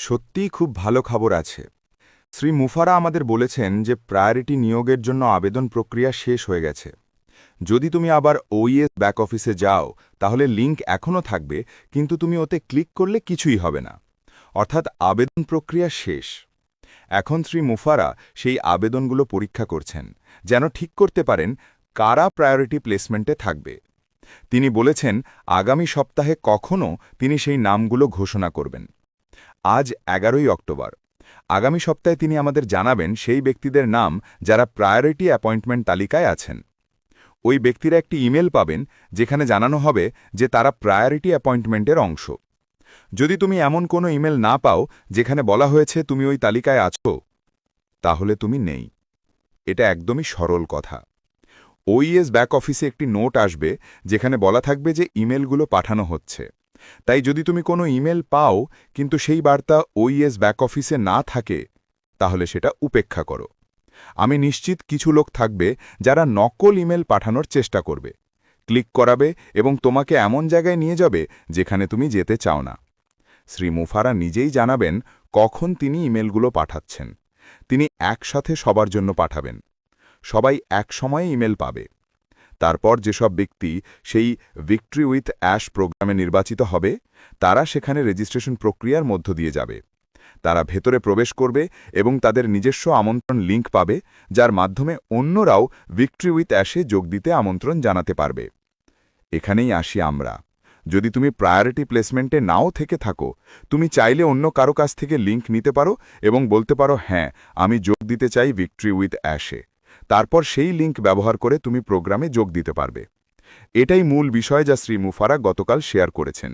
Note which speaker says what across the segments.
Speaker 1: সত্যিই খুব ভালো খবর আছে। শ্রী মুফারা আমাদের বলেছেন যে প্রায়োরিটি নিয়োগের জন্য আবেদন প্রক্রিয়া শেষ হয়ে গেছে। যদি তুমি আবার ওইএস ব্যাক অফিসে যাও, তাহলে লিংক এখনও থাকবে, কিন্তু তুমি ওতে ক্লিক করলে কিছুই হবে না। অর্থাৎ আবেদন প্রক্রিয়া শেষ। এখন শ্রী মুফারা সেই আবেদনগুলো পরীক্ষা করছেন, যেন ঠিক করতে পারেন কারা প্রায়োরিটি প্লেসমেন্টে থাকবে। তিনি বলেছেন, আগামী সপ্তাহে কখনও তিনি সেই নামগুলো ঘোষণা করবেন। আজ এগারোই অক্টোবর। আগামী সপ্তাহে তিনি আমাদের জানাবেন সেই ব্যক্তিদের নাম যারা প্রায়োরিটি অ্যাপয়েন্টমেন্ট তালিকায় আছেন। ওই ব্যক্তিরা একটি ইমেল পাবেন যেখানে জানানো হবে যে তারা প্রায়োরিটি অ্যাপয়েন্টমেন্টের অংশ। যদি তুমি এমন কোনো ইমেল না পাও যেখানে বলা হয়েছে তুমি ওই তালিকায় আছো, তাহলে তুমি নেই। এটা একদমই সরল কথা। ওইএস ব্যাক অফিসে একটি নোট আসবে যেখানে বলা থাকবে যে ইমেলগুলো পাঠানো হচ্ছে। তাই যদি তুমি কোনো ইমেল পাও, কিন্তু সেই বার্তা ওইএস ব্যাক অফিসে না থাকে, তাহলে সেটা উপেক্ষা করো। আমি নিশ্চিত কিছু লোক থাকবে যারা নকল ইমেল পাঠানোর চেষ্টা করবে। ক্লিক করাবে এবং তোমাকে এমন জায়গায় নিয়ে যাবে যেখানে তুমি যেতে চাও না। শ্রী মুফারা নিজেই জানাবেন কখন তিনি ইমেলগুলো পাঠাচ্ছেন। তিনি একসাথে সবার জন্য পাঠাবেন। সবাই এক সময়ে ইমেল পাবে। তারপর যেসব ব্যক্তি সেই ভিক্টরি উইথ অ্যাশ প্রোগ্রামে নির্বাচিত হবে, তারা সেখানে রেজিস্ট্রেশন প্রক্রিয়ার মধ্য দিয়ে যাবে। তারা ভেতরে প্রবেশ করবে এবং তাদের নিজস্ব আমন্ত্রণ লিঙ্ক পাবে, যার মাধ্যমে অন্যরাও ভিক্টরি উইথ অ্যাশে যোগ দিতে আমন্ত্রণ জানাতে পারবে। এখানেই আসি আমরা। যদি তুমি প্রায়োরিটি প্লেসমেন্টে নাও থেকে থাকো, তুমি চাইলে অন্য কারও কাছ থেকে লিঙ্ক নিতে পারো এবং বলতে পারো হ্যাঁ আমি যোগ দিতে চাই ভিক্টরি উইথ অ্যাশে তারপর সেই লিঙ্ক ব্যবহার করে তুমি প্রোগ্রামে যোগ দিতে পারবে। এটাই মূল বিষয় যা শ্রী মুফারা গতকাল শেয়ার করেছেন।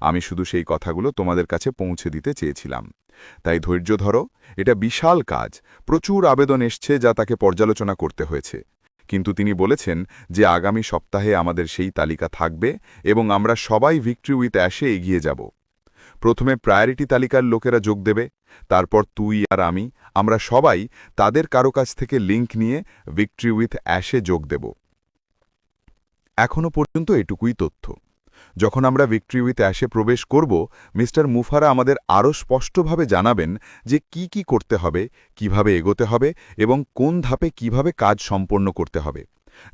Speaker 1: আমি শুধু সেই কথাগুলো তোমাদের কাছে পৌঁছে দিতে চেয়েছিলাম। তাই ধৈর্য ধরো, এটা বিশাল কাজ, প্রচুর আবেদন এসছে যা তাকে পর্যালোচনা করতে হয়েছে। কিন্তু তিনি বলেছেন যে আগামী সপ্তাহে আমাদের সেই তালিকা থাকবে এবং আমরা সবাই ভিক্টরি উইথ অ্যাশে এগিয়ে যাব। প্রথমে প্রায়োরিটি তালিকার লোকেরা যোগ দেবে, তারপর তুই আর আমি আমরা সবাই তাদের কারও কাছ থেকে লিঙ্ক নিয়ে ভিক্টরি উইথ অ্যাশে যোগ দেব। এখনও পর্যন্ত এটুকুই তথ্য। যখন আমরা ভিক্টরি উইথ অ্যাশে প্রবেশ করব, মিস্টার মুফারা আমাদের আরও স্পষ্টভাবে জানাবেন যে কি কি করতে হবে, কীভাবে এগোতে হবে এবং কোন ধাপে কীভাবে কাজ সম্পন্ন করতে হবে,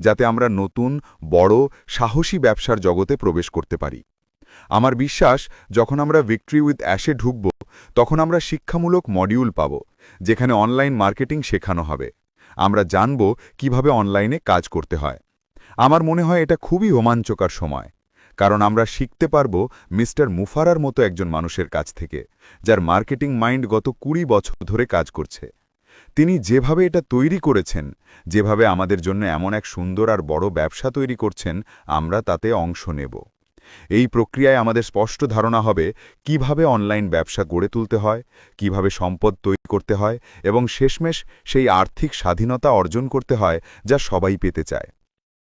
Speaker 1: যাতে আমরা নতুন, বড়, সাহসী ব্যবসার জগতে প্রবেশ করতে পারি। আমার বিশ্বাস, যখন আমরা ভিক্টরি উইথ অ্যাশে ঢুকব তখন আমরা শিক্ষামূলক মডিউল পাব, যেখানে অনলাইন মার্কেটিং শেখানো হবে। আমরা জানব কীভাবে অনলাইনে কাজ করতে হয়। আমার মনে হয় এটা খুবই রোমাঞ্চকর সময়, কারণ আমরা শিখতে পারব মিস্টার মুফারার মতো একজন মানুষের কাছ থেকে, যার মার্কেটিং মাইন্ড গত কুড়ি বছর ধরে কাজ করছে। তিনি যেভাবে এটা তৈরি করেছেন, যেভাবে আমাদের জন্য এমন এক সুন্দর আর বড় ব্যবসা তৈরি করছেন, আমরা তাতে অংশ নেব। এই প্রক্রিয়ায় আমাদের স্পষ্ট ধারণা হবে কীভাবে অনলাইন ব্যবসা গড়ে তুলতে হয়, কীভাবে সম্পদ তৈরি করতে হয় এবং শেষমেশ সেই আর্থিক স্বাধীনতা অর্জন করতে হয় যা সবাই পেতে চায়।